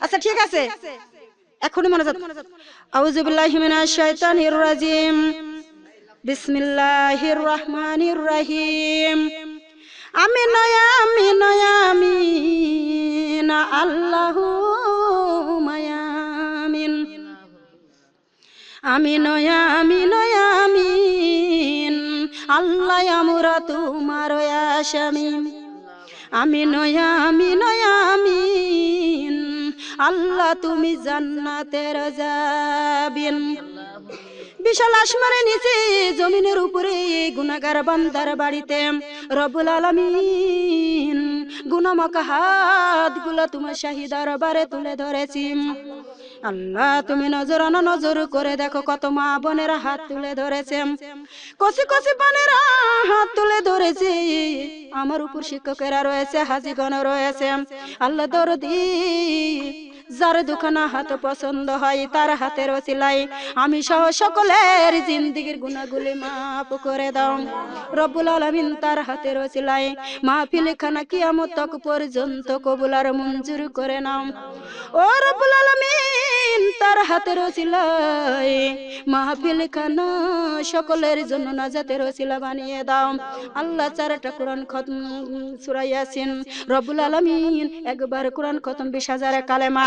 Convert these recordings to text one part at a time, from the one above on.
আচ্ছা ঠিক আছে। এখনই মনে যাচ্ছে আউযু বিল্লাহি মিনাশ শাইতানির রাজিম। বিসমিল্লাহির রহমানির রহিম। আমি নয়া আমি নয়া আমি না আল্লাহু মায়ামিন আমি নয়া আমি নয়া, আমিন। আল্লাহ আমরা তোমার আসামি। আমি নয়া আমি নয়া, আমিন। আল্লাহ তুমি জান্নাতের যাবিন বিশাল আসমানের নিচে, জমিনের উপরে গুনাগার বান্দার বাড়িতে। রবুল আলমিন গুনামাকা হাতগুলো তোমার শাহিদার বারে তুলে ধরেছি। আল্লাহ তুমি নজর নজর করে দেখো কত মা বোনেরা হাত তুলে ধরেছে। কচি কচি বোনেরা হাত তুলে ধরেছে। আমার উপর শিক্ষকেরা রয়েছে, হাজিগণ রয়েছে। আল্লাহ দরদি যার দুখানা হাত পছন্দ হয়, তার হাতের ওসিলাই আমি সহ সকলের জিন্দিগির গুণাগুলি মাফ করে দাও। রব্বুল আলমিন তার হাতের ওসিলাই মাহফিল খানা কিয়ামত তক পর্যন্ত কবুলার মঞ্জুর করে নাও। ও রব্বুল আলমিন তার হাতের ওসিলাই মাহফিল খানা সকলের জন্য নাজাতের ওসিলা বানিয়ে দাও। আল্লাহ চারটা কোরআন খতম সুরাইয়াসিন রব্বুল আলমিন একবার কোরআন খতম বিশ হাজার কালেমা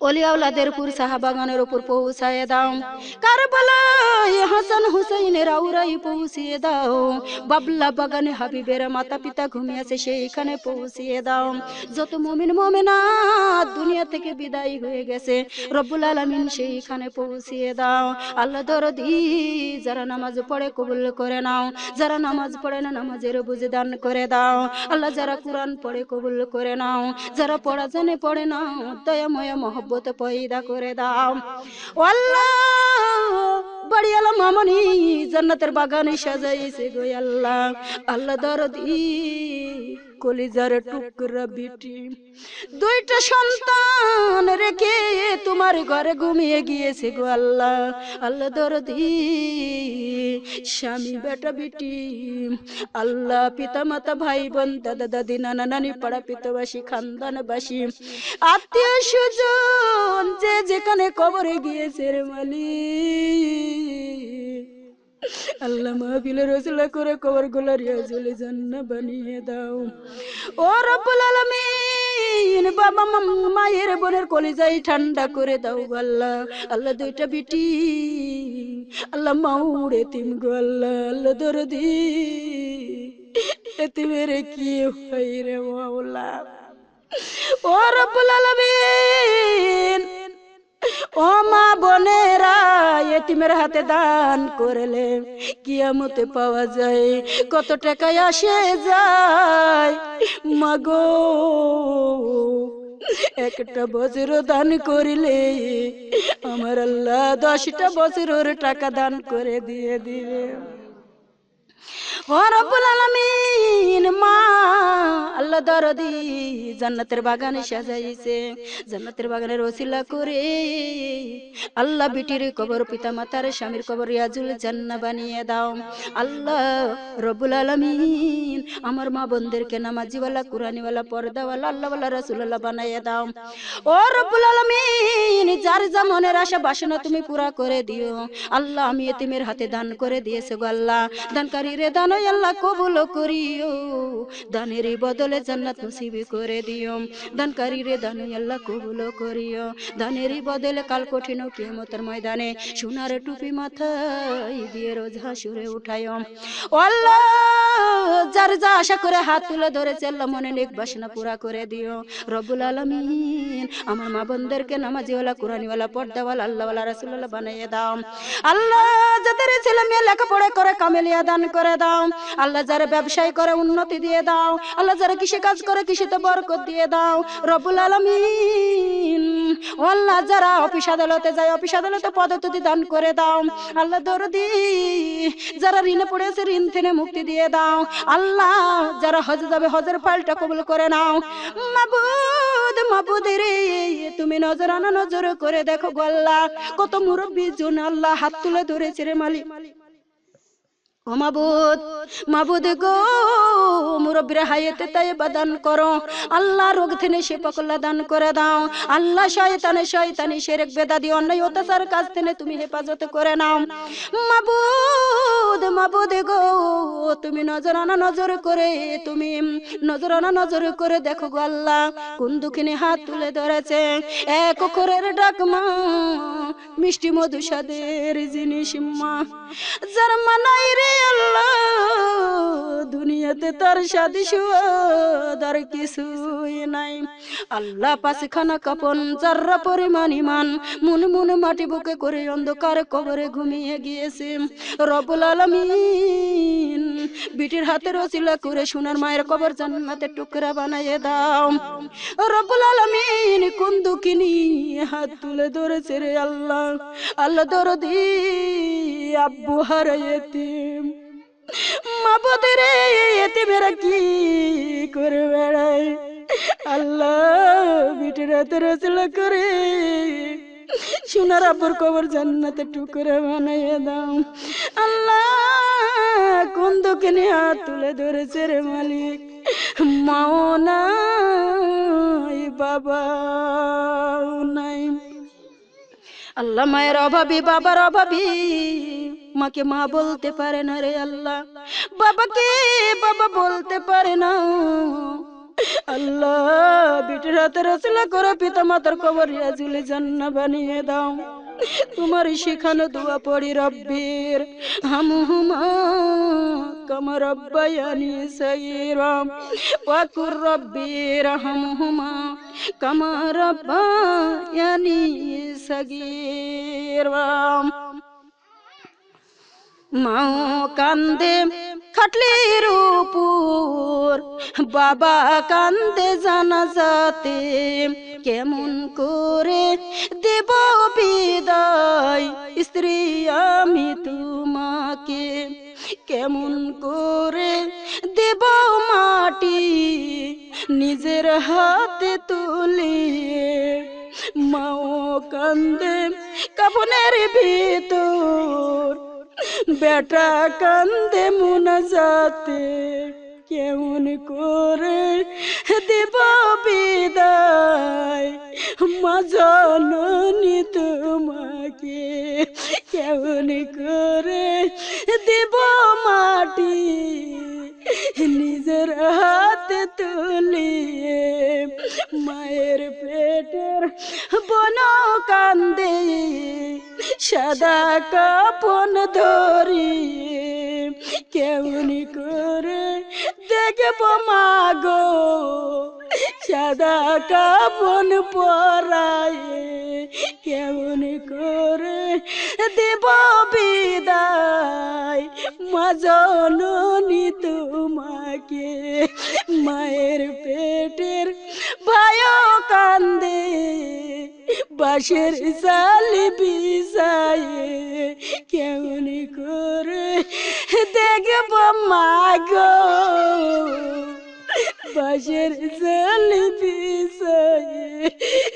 অলিয়াউলাদের পুর সাহাবাগানের উপর পৌঁছায় দাও। কারবালায় হাসান হুসাইনের আউরাই পৌঁছিয়ে দাও। বাবলা বাগানে হাবিবের মাতা পিতা ঘুমিয়েছে সেইখানে পৌঁছিয়ে দাও। যত মমিন মমিনা দুনিয়া থেকে বিদায় হয়ে গেছে, রব্বুল আলামিন সেইখানে পৌঁছিয়ে দাও। আল্লাহ দরদি, যারা নামাজ পড়ে কবুল করে নাও। যারা নামাজ পড়ে না, নামাজের বুঝে দান করে দাও। আল্লাহ যারা কোরআন পড়ে কবুল করে নাও। যারা পড়া জানে পড়ে নাও দয়াময় মহব্বত পয়দা করে দাও। আল্লাহ, বাড়ি আলা মামনি, জান্নাতের বাগানে সাজাইছে গো আল্লাহ। আল্লাহ দরদি। কলিজার টুকরা বিটি। দুইটা সন্তান রেখে তোমার ঘরে ঘুমিয়ে গিয়েছে গো আল্লাহ। আল্লাহ দরদি স্বামী বেটা বিটি। আল্লাহ পিতা মাতা ভাই বোন দাদা দাদি নানা নানি পাড়া পিতবাসী খানদানবাসী। আত্মীয় সুজন যে যেখানে কবরে গিয়েছে রে মালিক। আল্লাহ মাহফিলের রসুলা করে কবরগুলা রিয়াজুল জান্না বানিয়ে দাও। ও রব্বুল আলামিন, বাবা মায়ের বোনের কলিজাই ঠান্ডা করে দাও আল্লাহ। আল্লাহ দুইটা বিটি, আল্লাহ মাউড়ে তিম গো আল্লাহ। আল্লাহ দরদি, এতিমের কি হয় রে মাওলা? ও রব্বুল আলামিন ও মা বোনেরা, এতিমের হাতে দান করলে কিয়ামতে পাওয়া যায়। কত টাকায় আসে যায়? মাগো, একটা বছর দান করিলে আমার আল্লাহ দশটা বছরের টাকা দান করে দিয়ে দিবে। রব্বুল আলামিন, মা, আল্লাহ দরদি বাগানে সাজাইছে। জান্নাতের বাগানের ওসিলা করে আল্লাহ বিটির কবর পিতা মাতার স্বামীর কবর রিয়াজুল জান্না বানিয়ে দাও। আল্লাহ রব্বুল আলামিন, আমার মা বোনদেরকে নামাজিওয়ালা, কুরআনিওয়ালা, পর্দাওয়ালা, আল্লাহওয়ালা রাসূলুল্লাহ বানাইয়ে দাও। ও রব্বুল আলামিন, যার যা মনের আশা বাসনা তুমি পুরা করে দিও। আল্লাহ আমি এতিমের হাতে দান করে দিয়েছে গো আল্লাহ। দানকারী রে দান আল্লাহ কবুল করিও। দানের বদলে জান্নাত নসিব করে দিও। দানকারী রে দান আল্লাহ কবুল করিও। দানের বদলে কাল কঠিন কিয়ামতের ময়দানে সোনার টুপি মাথায় দিয়ে রোজ হাসুরে উঠায়ও আল্লাহ, যার যা আশা করে হাত তুলে ধরে আল্লাহ মনে নেক বাসনা পুরা করে দিও। রব্বুল আলামিন, আমার মা বোনদেরকে নামাজিওয়ালা, কোরআনিওয়ালা, পর্দাওয়ালা, আল্লাহওয়ালা রাসূলুল্লাহ বানিয়ে দাও। আল্লাহ, যাদের ছেলে মেয়ে লেখাপড়া করে, কামেলিয়া দান করে দাও। আল্লাহ যারা ব্যবসায় করে উন্নতি দিয়ে দাও। আল্লাহ যারা কৃষি কাজ করে কৃষিতে বরকত দিয়ে দাও। রব্বুল আলামিন। আল্লাহ, যারা অফিস আদালতে যায়, অফিস আদালতে পদোন্নতি দান করে দাও। আল্লাহ দরদি, যারা ঋণে পড়েছে, ঋণ থেকে মুক্তি দিয়ে দাও। আল্লাহ, যারা হজ যাবে, হজের ফাইলটা কবুল করে নাও। মাবুদ মাবুদ তুমি নজর আনা নজর করে দেখো গো আল্লাহ কত মুরব্বী জুন আল্লাহ হাত তুলে ধরেছে রে মালিক। ও মাবুদ মাবুদ গো, মুরব্বীর হায়াতে তাই বাদান করো। আল্লাহ রোগ থেকে শেফা কল্লা দান করে দাও। আল্লাহ শয়তানে শয়তানি শেরেক বেদাদি অন্যায় অত্যাচার কাজ থেকে তুমি হেফাজত করে নাও। মাবুদ মাবুদ গো, তুমি নজরানা নজর করে, তুমি নজরানা নজর করে দেখো গো আল্লাহ, কোন দুঃখিনী হাত তুলে ধরেছে। এক অক্ষরের ডাক মা, মিষ্টি মধু সাদের জিনিস মা যার মানাই রে আল্লাহ দুনিয়াতে তার সাদি সুয়াদার কিছুই নাই। আল্লাহ পাশে খানা কাপন যার্রা পরিমাণ ইমান, মন মন মাটি বুকে করে অন্ধকার কবরে ঘুমিয়ে গিয়েছে। রবুল আলমিন বিটির হাতে রসিলা করে সোনার মায়ের কবর জান্নাতে টুকরা বানাইয়ে দাও। রবুল আলমিন কোন দুঃখিনী হাত তুলে ধরেছে রে আল্লাহ? আল্লাহ দরদি আব্বু হারাইতিম মাপদের এতিমেরা কি করে বেড়ায় আল্লাহ বিটের হাতে রসলা করে সোনার আব্বুর কবর জান্নাতে টুকরে বানাইয়ে দাও। আল্লাহ কোন দোকানে হাত তুলে ধরেছে রে মালিক? মাও নাই বাবা নাই। আল্লাহ মায়ের অভাবী, বাবার অভাবী মাকে মা বলতে পারে না রে আল্লাহ। বাবাকে বাবা বলতে পারে না। আল্লাহ বিটির হাতে রচনা করে পিতা মাতার কবর রিয়াজুলে জান্না বানিয়ে দাও। তোমার শিখানো দোয়া পড়ি রব্বির। হামহুমা কামা রব্বায়ানি সাইরাম ওয়াকুর রব্বির হামহুমা কামা রব্বায়ানি সাগীরাম মাও কান্দে খাটলির উপর, বাবা কান্দে জানা যাতে কেমন করে দেব বিদায় স্ত্রী আমি তোমাকে? কেমন করে দেব মাটি নিজের হাতে তুলিয়ে? মাও কান্দে কাপনের ভিতর বেটা কান্দে মুনাজাতে কেমন করে দেব বিদায়? মা জননী তোমাকে কেমন করে দেব মাটি? নিজের হাতে তুলিয়ে মায়ের পেটের বন কান্দে সাদা কাপন ধরিয়ে কেউনি করে দেখব মাগো সাদা কাপন পরায়ে কেমন করে দেব বিদায়? মা তোমাকে মায়ের পেটের ভায় কান্দে, বাঁশের জালি বিছায়ে কেমন করে দেখব মাগো বাঁশের জালি বিছায়ে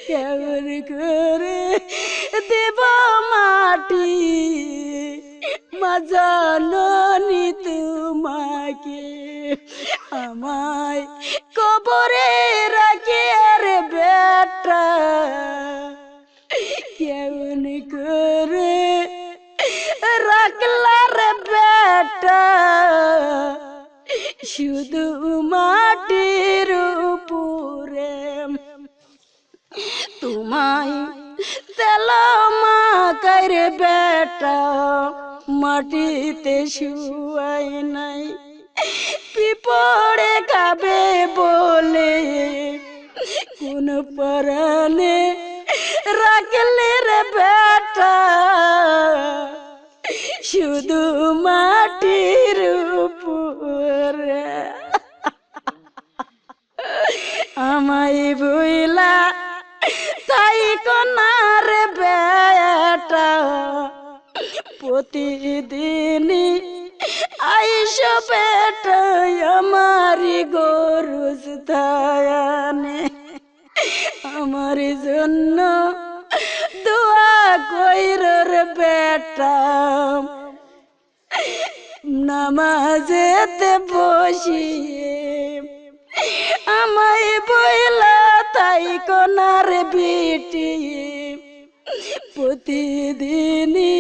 কেমন করে দেব মাটি? মাজানি তোমাকে। আমায় কবরে রাখে রে বেটা। কেমন করে রাখলা রে বেটা? শুধু মাটির উপরে। তোমায় তেল মা মাকার বেটা মাটিতে শুয়াই নাই। পিপড়ে খাবে বলে কোন পরানে রাখলে রে বেটা। শুধু মাটির উপরে। আমায় বইলা তাই কনার বেটা। প্রতিদিনই আইস বেটা আমারি গরু থায়ানে আমার জন্য দোয়া কইর বেটা। নামাজেতে বসিয়ে। আমায় বইলা তাই কোনার বিটি প্রতিদিনই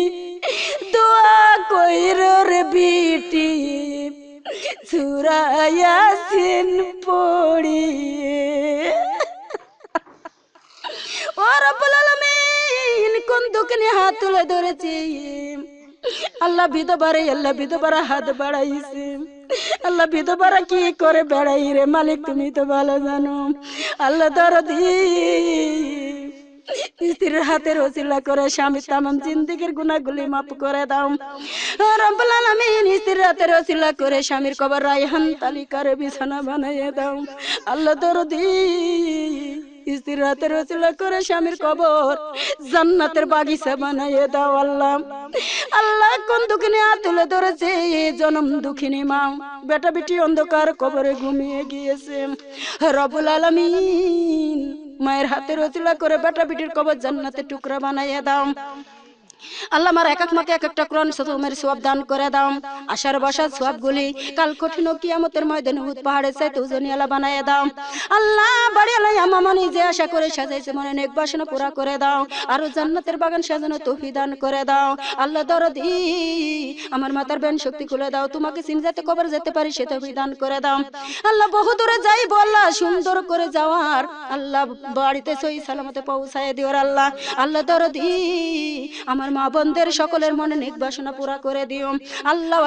দোয়া কইর রে বিটি সুরায়াসিন পড়িয়ে। ও রব্বুল আলামিন কোন দোকানে হাত তুলে ধরেছি। আল্লাহ বিধবারে, আল্লাহ বিধবারা হাত বাড়াইছে। আল্লাহ বিধবারা কি করে বেড়াই রে মালিক, তুমি তো ভালো জানো। আল্লাহ দরদি, স্ত্রীর হাতের ওসিলা করে স্বামী তামাম জিন্দিগির গুণাগুলি মাফ করে দাও। রব্বুল আলামিন স্ত্রীর হাতের ওসিলা করে স্বামীর কবর রায়হান তালিকার বিছানা বানাইয়ে দাও। আল্লাহ দরদি স্ত্রীর হাতের ওসিলা করে স্বামীর কবর। জান্নাতের বাগিচা বানাইয়ে দাও আল্লাহ। আল্লাহ কোন দুঃখিনী আর তুলে ধরেছে জনম দুঃখিনী মা। বেটা বেটি অন্ধকার কবরে ঘুমিয়ে গিয়েছে। রবুল আলমিন, মায়ের হাতে ওসিলা করে বেটা বেটির কবর জান্নাতের টুকরা বানাইয়ে দাও। আল্লাহ আমার এক এক মাকে এক একটা কোরআন সতমের সওয়াব দান করে দাও। আশার বসার সওয়াব গুলি কাল কঠিন কিয়ামতের ময়দানে উহুদ পাহাড়ে চাইতে উজনি আলা বানায় দাও। আল্লাহ বাড়ি আলাই আমামনি যে আশা করে সাজাইছে মনে নেক বাসনা পুরা করে দাও। আর জান্নাতের বাগান সাজানো তৌফি দান করে দাও। আল্লাহ দরদি আমার মাতার বেন শক্তি খুলে দাও। তোমাকে সিন যেতে কবর যেতে পারি সে তৌফি দান করে দাও। আল্লাহ বহু দূরে যাই বললা সুন্দর করে যাওয়ার। আল্লাহ বাড়িতে সই সালামতে পৌঁছায় দিওর আল্লাহ। আল্লাহ দরদি আমার মা বোনদের সকলের মনে নেক বাসনা পুরা করে দিও। আল্লাহ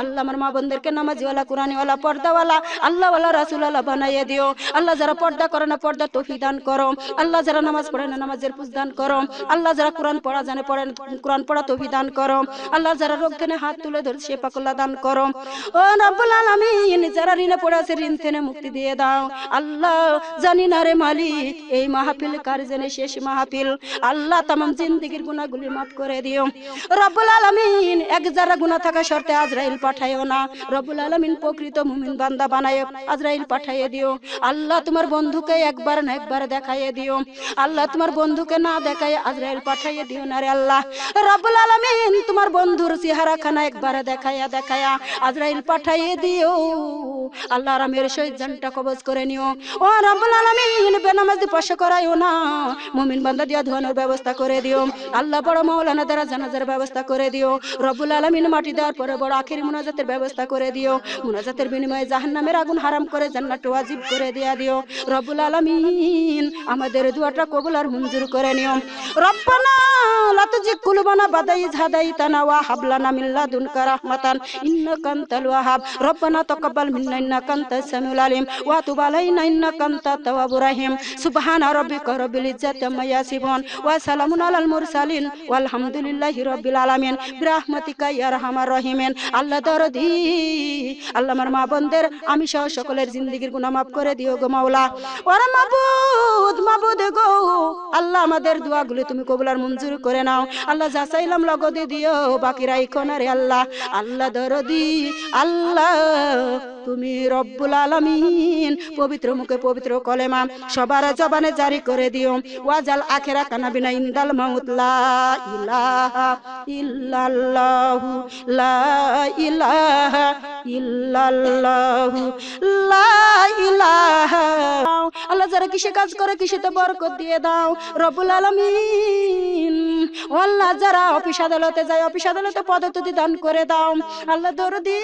আল্লাহ আমার মা বোনদেরকে নামাজিওয়ালা, কোরআনিওয়ালা, পর্দাওয়ালা, আল্লাহওয়ালা রাসুলালা বানাইয়ে দিও। আল্লাহ যারা পর্দা করে না, পর্দা তফি দান করো। আল্লাহ যারা নামাজ পড়ে না, নামাজের দান করো। আল্লাহ যারা কোরআন পড়া, জানে পড়েন কোরআন পড়া তফি দান করো। আল্লাহ যারা হাত তুলে ধরে সে পাকুল্লা দান করো। ও রব্বুল আলামিন, যারা ঋণে পড়ে আছে, ঋণ থেকে মুক্তি দিয়ে দাও। আল্লাহ জানি না রে মালিক, এই মাহফিল কার জেনে শেষ মাহফিল? আল্লাহ তামাম জিন্দিগির গুনাহগুলি মাফ করে দিও। রব্বুল আলামিন এক যারা গুনাহ থাকা শর্তে আজরাইল পাঠায়ও না, রব্বুল আলামিন প্রকৃত মুমিন বান্দা বানায় আজরাইল পাঠাইয়ে দিও। আল্লাহ তোমার বন্ধুকে একবার না একবার দেখাইয়ে দিও। আল্লাহ তোমার বন্ধুকে না দেখায় আজরাইল পাঠাইয়ে দিও না রে আল্লাহ। রব্বুল আলামিন তোমার বন্ধুর চেহারা খানা একবার দেখাইয়া দেখায়া আজরাইল পাঠাইয়ে দিও। আল্লাহ রামের শহীদ জানটা কবজ করে নিও। ও রব্বুল আলামিন, বেনামাজি পাশে করাইও না। মুমিন বান্দা দিয়া ধোয়ানোর ব্যবস্থা করে দিও। আল্লাহ বড় মাওলানা দ্বারা জানাজার ব্যবস্থা করে দিও। রব্বুল আলামিন মাটি দেওয়ার পরে বড় আখির মুনাজাতের ব্যবস্থা করে দিও। মুনাজাতের বিনিময়ে জাহান্নামের আগুন হারাম করে জান্নাত ওয়াজিব করে দিয়া দিও। রব্বুল আলামিন আমাদের দুয়াটা কবুল আর মঞ্জুর করে নিও। রব্বানা কুলুবানা বাদাই হাদাইতানা ওয়া হাবলানা মিন লাদুনকা রাহমাতান ইন্নাকা ওয়াহাব। রব্বানা তাকাব্বাল মিন্না সামিউল আলিম ওয়া তুব আলাইনা তাওয়াবুর রহিম। ইজ্জাতি আম্মা ইয়াসিফুন। ওয়া সালামুন আলাল মুরসালিন। ওয়ালহামদুলিল্লাহি রাব্বিল আলামিন, বিরহমাতিকা ইয়া রহিমিন। আল্লাহ দরদি, আল্লাহ আমার মা বোনদের, আমি সহ সকলের জিন্দেগির গুনাহ মাফ করে দিও গো মাওলা। ওরে মাবুদ মাবুদ গো, আল্লাহ আমাদের দোয়াগুলো তুমি কবুল আর মঞ্জুর করে নাও। আল্লাহ যা চাইলাম লগদে দিও, বাকি রাইখো না রে আল্লাহ। আল্লাহ দরদি, আল্লাহ তুমি রব্বুল আলামিন, পবিত্র মুখে পবিত্র কলেমা সবার জবানে জারি করে দিও। ওয়াজাল আখেরা কানা বিনা ইন্দাল মাউত, লা ইলাহা ইল্লাল্লাহু, লা ইলাহা ইল্লাল্লাহু, লা ইলাহা। আল্লাহ যারা কিসে কাজ করে কিসেতে বরকত দিয়ে দাও, রব্বুল আলামিন। আল্লাহ যারা অফিস আদালতে যায়, অফিস আদালতে পদোন্নতি দান করে দাও। আল্লাহ দরদি,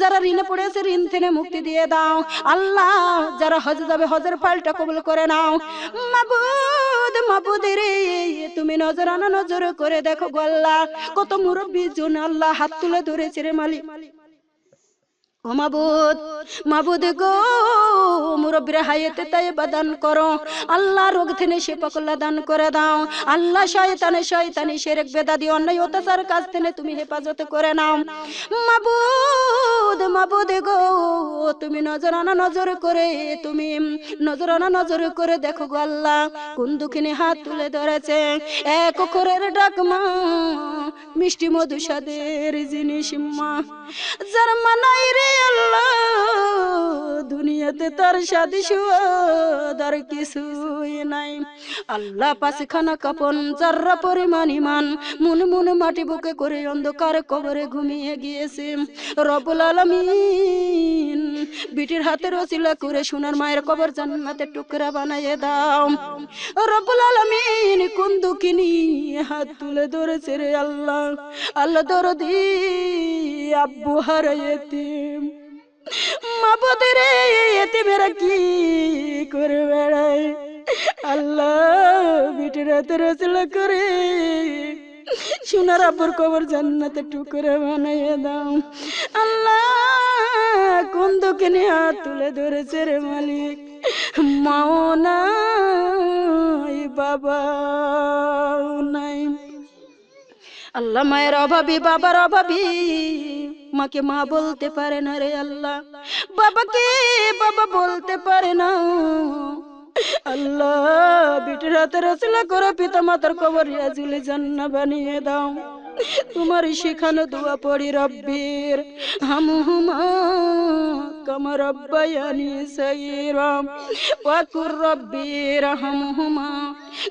যারা ঋণে পড়েছে ঋণ থেকে মুক্তি দিয়ে দাও। আল্লাহ যারা হজ যাবে, হজের ফাইলটা কবুল করে নাও। মাবুদ মাবুদ রে, তুমি নজর নজর করে দেখো গোল্লা। কত মুরব্বী জন আল্লাহ হাত তুলে ধরেছে রে মালিক। ও মাবুদ মাবুদ গো, মুরব্বীর হায়াতে তাই বাদান করো। আল্লাহ রোগ থেকে শিপা কল্লা দান করে দাও। আল্লাহ শয়তানে শয়তানি শেরেক, বেদাদি, অন্যায়, অত্যাচার কাজ থেকে তুমি হেফাজত করে নাও। মাবুদ মাবুদ গো, তুমি নজরানা নজর করে, তুমি নজরানা নজর করে দেখো গো আল্লাহ, কোন দুঃখিনী হাত তুলে ধরেছে। এক অক্ষরের ডাক মা, মিষ্টি মধু সাদের জিনিস মা। যার মানাই রে দুনিয়াতে তার সাদি তার কিছুই নাই। আল্লাহ পাশখানা কাপন, যার্রা পরিমাণ ইমান, মন মন মাটি বুকে করে অন্ধকার কবরে ঘুমিয়ে গিয়েছে। রবুল আলমিন বিটির হাতে রসিলা করে সোনার মায়ের কবর জান্নাতে টুকরা বানাইয়ে দাও। রবুল আলমিন কোন দুঃখিনী হাত তুলে ধরেছে রে আল্লাহ। আল্লাহ দরদি, আব্বু হারাইতিম মাপদের এতিমেরা কি করে বেড়ায় আল্লাহ বিটির হাতে রসিলা করে সোনার আব্বুর কবর জান্নাতে টুকরা বানাইয়ে দাও। আল্লাহ কোন দোকানে হাত তুলে ধরেছে রে মালিক। মাও নাই বাবা নাই। আল্লাহ মায়ের অভাবী, বাবার অভাবী। মাকে মা বলতে পারে না রে আল্লাহ। বাবাকে বাবা বলতে পারে না। আল্লাহ বিটির হাতে রচনা করে পিতা মাতার কবর ইয়াজুলে জান্না বানিয়ে দাও। তোমার শিখানো দোয়া পড়ি রব্বির। হামহুমা কামা রব্বায়ানি সাইরাম। ওয়াকুর রব্বির হামহুমা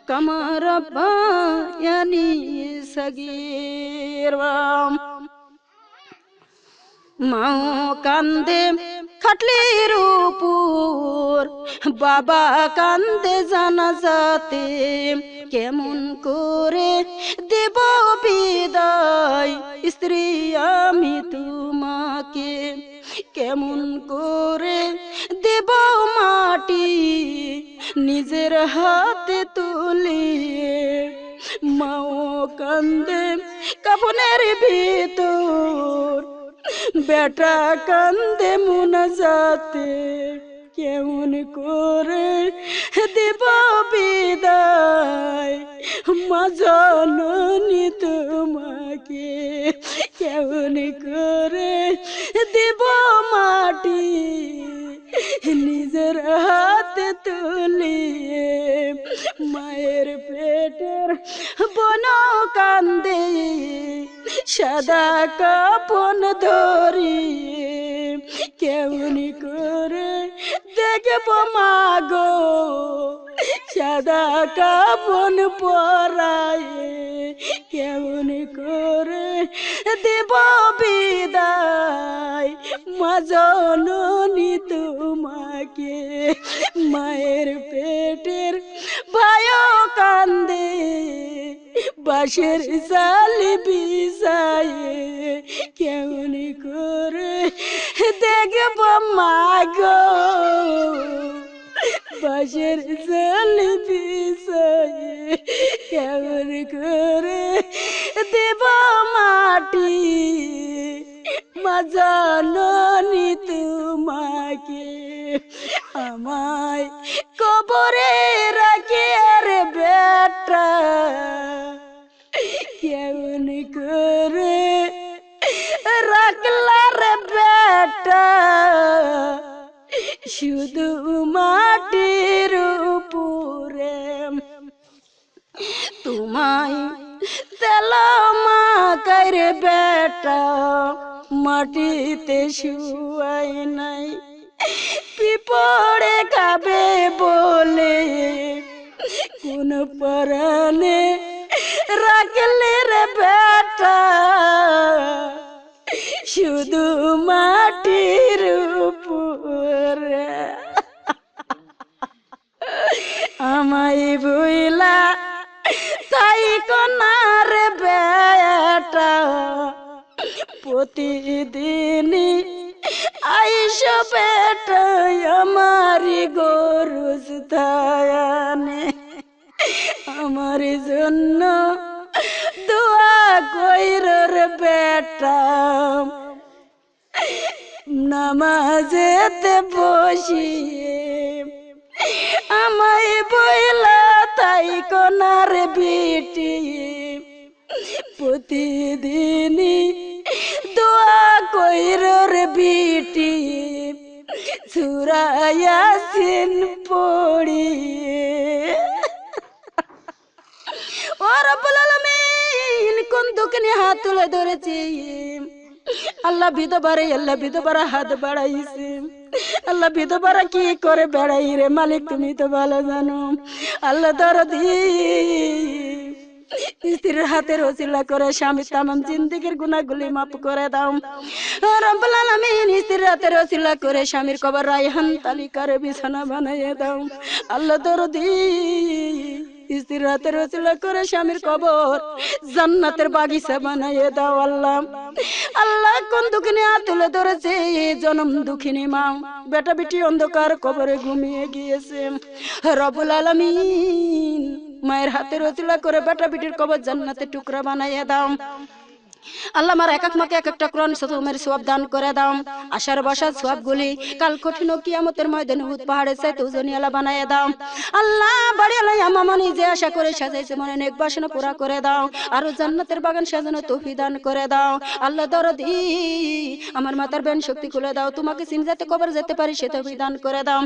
কামা রব্বায়ানি সাগীরাম মাও কান্দে খাটলির উপর। বাবা কান্দে জানা যাতে কেমন করে দেব বিদায়? স্ত্রী, আমি তোমাকে কেমন করে দেব মাটি? নিজের হাতে তুলিয়ে মাও কান্দে কাপনের ভিতর। বেটা কান্দে মুনাজাতে কেমন করে দেব বিদায়? মা জননী তোমাকে কেমন করে দেব মাটি? নিজের হাতে তুলিয়ে মায়ের পেটের বন কান্দে সাদা কাপন ধরিয়ে কেউনি করে দেখব মাগো সাদা কাপন পরায়ে কেমন করে দেব বিদায়? মা তোমাকে মায়ের পেটের ভায় কান্দে, বাঁশের জালি বিছায়ে কেমন করে দেখব মাগো বাঁশের জালি বিছায়ে কেমন করে দেব মাটি মাটিতে প্রতিদিন আইস বেটা আমারি গরুজ থায়ানে আমার জন্য দোয়া কইর রে বেটা নামাজেতে বসিয়ে আমায় বইলা তাই কোনার বিটি প্রতিদিনই কইরর বিটি সুরায়াসিন পড়ি ও রব্বুল আলামিন, কোন দোকানে হাত তুলে ধরেছি। আল্লাহ বিধবারে, আল্লাহ বিধবারা হাত বাড়াইছে। আল্লাহ বিধবারা কি করে বেড়াই রে মালিক, তুমি তো ভালো জানো। আল্লাহ দরদি স্ত্রীর হাতের ওসিলা করে স্বামী তামাম জিন্দিগির গুনাহগুলি মাফ করে দাও। রব্বুল আলামিন, স্ত্রীর হাতের ওসিলা করে স্বামীর কবর রায়হান তালিকার বিছানা বানাইয়ে দাও। আল্লাহ দরদি, স্ত্রীর হাতের ওসিলা করে স্বামীর কবর জান্নাতের বাগিচা বানাইয়ে দাও আল্লাহ। আল্লাহ কোন দুঃখিনী আর তুলে ধরেছে? জনম দুঃখিনী মা। বেটা বেটি অন্ধকার কবরে ঘুমিয়ে গিয়েছে। রবুল আলামিন মায়ের হাতের ওসিলা করে বেটা বেটির কবর জান্নাতের টুকরা বানাইয়া দাও। আল্লাহ আমার এক এক মাকে এক একটা কোরআন সতুমের সওয়াব দান করে দাও। আশার বসার সওয়াবগুলি কাল কঠিন কিয়ামতের ময়দানে উহুদ পাহাড়ের চাইতে উজনি আলা বানায় দাও। আল্লাহ বাড়ি আলাই আমামনি যে আশা করে সাজাইছে মনে নেক বাসনা পুরা করে দাও। আরও জান্নাতের বাগান সাজানো তৌফি দান করে দাও। আল্লাহ দরদি আমার মাতার বেন শক্তি খুলে দাও। তোমাকে সিন যেতে কবর যেতে পারি সে তৌফি দান করে দাও।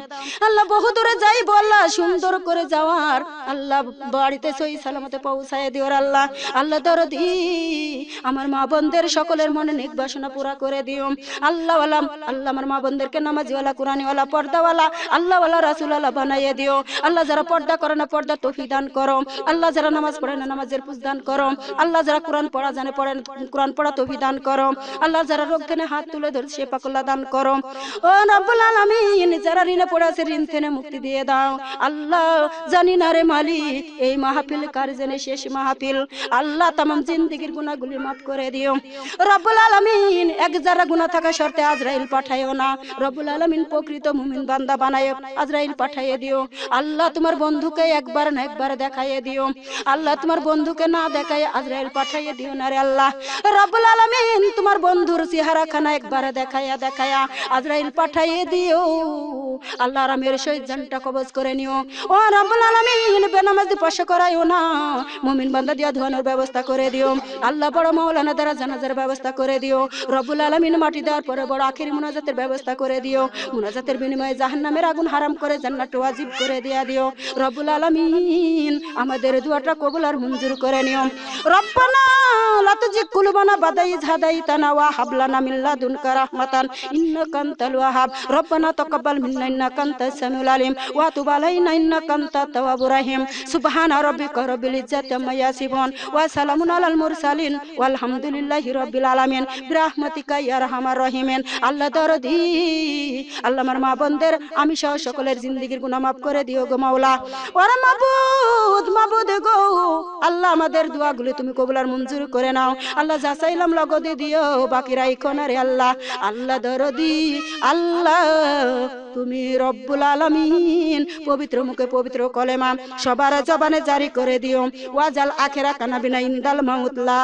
আল্লাহ বহু দূরে যাই বললা সুন্দর করে যাওয়ার। আল্লাহ বাড়িতে সই সালামতে পৌঁছায় দিওর আল্লাহ। আল্লাহ দরদি আমার মা বোনদের সকলের মনে নিক বাসনা পুরা করে দিও। আল্লাহ আল্লাহ আমার মা বোনদেরকে নামাজিওয়ালা, কোরআনিওয়ালা, পর্দাওয়ালা বানাইয়ে দিও। আল্লাহ যারা পর্দা করে না, পর্দা তফি দান করো। আল্লাহ যারা নামাজ পড়ে না, নামাজের দান করো। আল্লাহ যারা কোরআন পড়া, জানে পড়েন কোরআন পড়া তফি দান করো। আল্লাহ যারা হাত তুলে ধরে সে পাকুল্লা দান করো। ও রব্বুল আলামিন, যারা ঋণে পড়ে আছে, ঋণ থেকে মুক্তি দিয়ে দাও। আল্লাহ জানি না রে মালিক, এই মাহফিল কার জেনে শেষ মাহফিল? আল্লাহ তামাম জিন্দিগির গুনাহগুলি মাফ করে দিও। রব্বুল আলামিন এক যারা গুনাহ থাকা শর্তে আজরাইল পাঠাইও না, রব্বুল আলামিন প্রকৃত মুমিন বান্দা বানায় আজরাইল পাঠাইয়ে দিও। আল্লাহ তোমার বন্ধুকে একবার না একবার দেখাইয়ে দিও। আল্লাহ তোমার বন্ধুকে না দেখায় আজরাইল পাঠাইয়ে দিও না রে আল্লাহ। রব্বুল আলামিন তোমার বন্ধুর চেহারা খানা একবার দেখাইয়া দেখায়া আজরাইল পাঠাইয়ে দিও। আল্লাহ রামের সহিত জানটা কবজ করে নিও। ও রব্বুল আলামিন, বেনামাজি পাশে করাইও না। মুমিন বান্দা দিয়া ধোয়ানোর ব্যবস্থা করে দিও। আল্লাহ বড় মাওলানা দ্বারা জানাজার ব্যবস্থা করে দিও। রব্বুল আলামিন মাটি দেওয়ার পরে বড় আখির মুনাজাতের ব্যবস্থা করে দিও। মুনাজাতের বিনিময়ে জাহান্নামের আগুন হারাম করে জান্নাত ওয়াজিব করে দিয়া দিও। রব্বুল আলামিন আমাদের দুয়াটা কবুল আর মঞ্জুর করে নিও। রব্বানা কুলুবানা বাদাই হাদাইতানা ওয়া হাবলানা মিন লাদুনকা রাহমাতান ইন্নাকা ওয়াহাব। রব্বানা মিন্না সামিউল আলিম ওয়া তুব আলাইনা তাওয়াবুর রহিম। ইজ্জাতি আম্মা ইয়াসিফুন ওয়া সালামুন আলাল মুরসালিন। ওয়ালহামদুলিল্লাহি রাব্বিল আলামিন, বিরহমাতিকা ইয়া আরহামার রহিমিন। আল্লাহ দরদি, আল্লাহ আমার মা বোনদের, আমি সহ সকলের জিন্দেগির গুনাহ মাফ করে দিও গো মাওলা। ওরে মাবুদ মাবুদ গো, আল্লাহ আমাদের দোয়াগুলি তুমি কবুল আর মঞ্জুর করে নাও। আল্লাহ যা চাইলাম লগদে দিও, বাকি রাইখো না রে আল্লাহ। আল্লাহ দরদি, আল্লাহ তুমি রব্বুল আলামিন, পবিত্র মুখে পবিত্র কলেমা সবার জবানে জারি করে দিও। ওয়াজাল আখেরা কানা বিনা ইন্দাল মাউত, লা